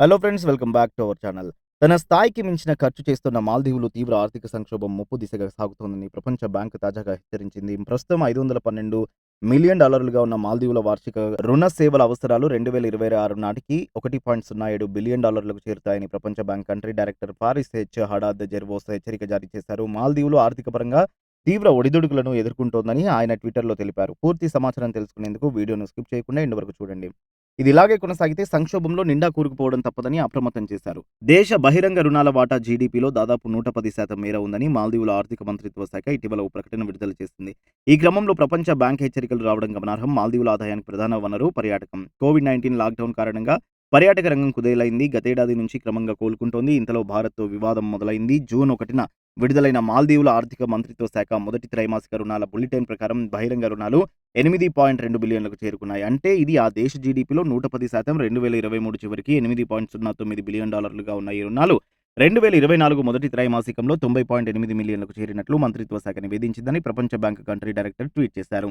Hello friends welcome back to our channel తన స్థాయికి మించిన ఖర్చు చేస్తున్న మాల్దీవులు తీవ్ర ఆర్థిక సంక్షోభం ముప్పు దిశగా సాగుతోందని ప్రపంచ బ్యాంకు తాజాగా హెచ్చరించింది. ప్రస్తుతం ఐదు వందల పన్నెండు మిలియన్ డాలర్లుగా ఉన్న మాల్దీవుల వార్షిక రుణ సేవల అవసరాలు రెండు వేల ఇరవై ఆరు నాటికి ఒకటి పాయింట్ సున్నా ఏడు బిలియన్ డాలర్లకు చేరుతాయని ప్రపంచ bank country director Faris H Hadad Zervos హెచ్చరిక జారీ చేశారు. మాల్దీవులు ఆర్థిక పరంగా తీవ్ర ఒడిదుడుకులను ఎదుర్కొంటోందని ఆయన ట్విట్టర్లో తెలిపారు. పూర్తి సమాచారం తెలుసుకునేందుకు వీడియోను స్కిప్ చేయకుండా ఇంటి వరకు చూడండి. ఇది ఇలాగే కొనసాగితే సంక్షోభంలో నిండా కూరుకుపోవడం తప్పదని అప్రమత్తం చేశారు. దేశ బహిరంగ రుణాల వాటా జీడీపీలో దాదాపు నూట పది శాతం మేర ఉందని మాల్దీవుల ఆర్థిక మంత్రిత్వ శాఖ ఇటీవల ఓ ప్రకటన విడుదల చేసింది. ఈ క్రమంలో ప్రపంచ బ్యాంక్ హెచ్చరికలు రావడం గమనార్హం. మాల్దీవుల ఆదాయానికి ప్రధాన వనరు పర్యాటకం. కోవిడ్ నైన్టీన్ లాక్డౌన్ కారణంగా పర్యాటక రంగం కుదేలైంది. గతేడాది నుంచి క్రమంగా కోలుకుంటోంది. ఇంతలో భారత్తో వివాదం మొదలైంది. జూన్ ఒకటిన విడుదలైన మాల్దీవుల ఆర్థిక మంత్రిత్వ శాఖ మొదటి త్రైమాసిక రుణాల బులెటిన్ ప్రకారం బహిరంగ రుణాలు ఎనిమిది పాయింట్ రెండు బిలియన్లకు చేరుకున్నాయి. అంటే ఇది ఆ దేశ జీడీపీలో నూట పది శాతం రెండు వేల ఇరవై మూడు చివరికి ఎనిమిది పాయింట్ సున్నా తొమ్మిది బిలియన్ డాలర్లుగా ఉన్న ఈ రుణాలు. రెండు వేల ఇరవై నాలుగు మొదటి త్రైమాసికంలో తొంభై పాయింట్ ఎనిమిది మిలియన్లకు చేరినట్లు మంత్రిత్వ శాఖ నివేదించిందని ప్రపంచ బ్యాంకు కంట్రీ డైరెక్టర్ ట్వీట్ చేశారు.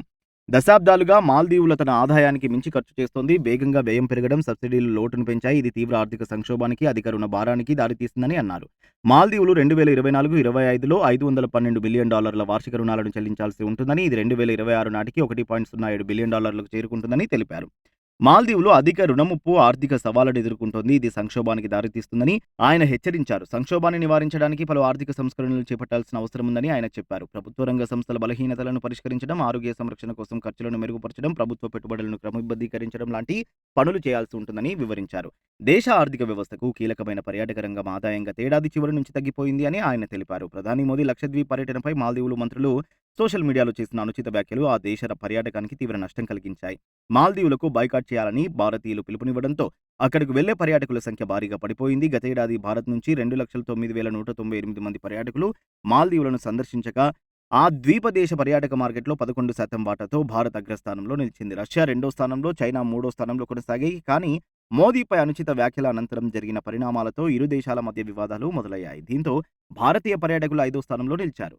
దశాబ్దాలుగా మాల్దీవుల తన ఆదాయానికి మించి ఖర్చు చేస్తోంది. వేగంగా వ్యయం పెరగడం సబ్సిడీలు లోటును పెంచాయి. ఇది తీవ్ర ఆర్థిక సంక్షోభానికి అధిక రుణ భారానికి దారితీస్తుందని అన్నారు. మాల్దీవులు రెండు వేల ఇరవై నాలుగు ఇరవై ఐదులో ఐదు వందల పన్నెండు బిలియన్ డాలర్ల వార్షిక రుణాలను చెల్లించాల్సి ఉంటుందని ఇది రెండు వేల ఇరవై ఆరు నాటికి ఒకటి పాయింట్ సున్నా ఏడు బిలియన్ డాలర్లకు చేరుకుంటుందని తెలిపారు. మాల్దీవులు అధిక రుణముప్పు ఆర్థిక సవాళ్ళను ఎదుర్కొంటోంది. ఇది సంక్షోభానికి దారితీస్తుందని ఆయన హెచ్చరించారు. సంక్షోభాన్ని నివారించడానికి పలు ఆర్థిక సంస్కరణలు చేపట్టాల్సిన అవసరం ఉందని ఆయన చెప్పారు. ప్రభుత్వ రంగ సంస్థల బలహీనతలను పరిష్కరించడం ఆరోగ్య సంరక్షణ కోసం ఖర్చులను మెరుగుపరచడం ప్రభుత్వ పెట్టుబడులను క్రమబద్ధీకరించడం లాంటి పనులు చేయాల్సి ఉంటుందని వివరించారు. దేశ ఆర్థిక వ్యవస్థకు కీలకమైన పర్యాటక రంగం ఆదాయంగా తేడాది చివరి నుంచి తగ్గిపోయింది అని ఆయన తెలిపారు. ప్రధాని మోదీ లక్షద్వీప్ పర్యటనపై మాల్దీవులు మంత్రులు సోషల్ మీడియాలో చేసిన అనుచిత వ్యాఖ్యలు ఆ దేశ పర్యాటకానికి తీవ్ర నష్టం కలిగించాయి. మాల్దీవులకు బైకాట్ చేయాలని భారతీయులు పిలుపునివ్వడంతో అక్కడికి వెళ్ళే పర్యాటకుల సంఖ్య భారీగా పడిపోయింది. గతేడాది భారత్ నుంచి రెండు లక్షల తొమ్మిది వేల నూట తొంభై ఎనిమిది మంది పర్యాటకులు మాల్దీవులను సందర్శించగా ఆ ద్వీప దేశ పర్యాటక మార్కెట్లో పదకొండు శాతం వాటాతో భారత్ అగ్రస్థానంలో నిలిచింది. రష్యా రెండో స్థానంలో చైనా మూడో స్థానంలో కొనసాగాయి. కానీ మోదీపై అనుచిత వ్యాఖ్యల అనంతరం జరిగిన పరిణామాలతో ఇరు దేశాల మధ్య వివాదాలు మొదలయ్యాయి. దీంతో భారతీయ పర్యాటకులు ఐదో స్థానంలో నిలిచారు.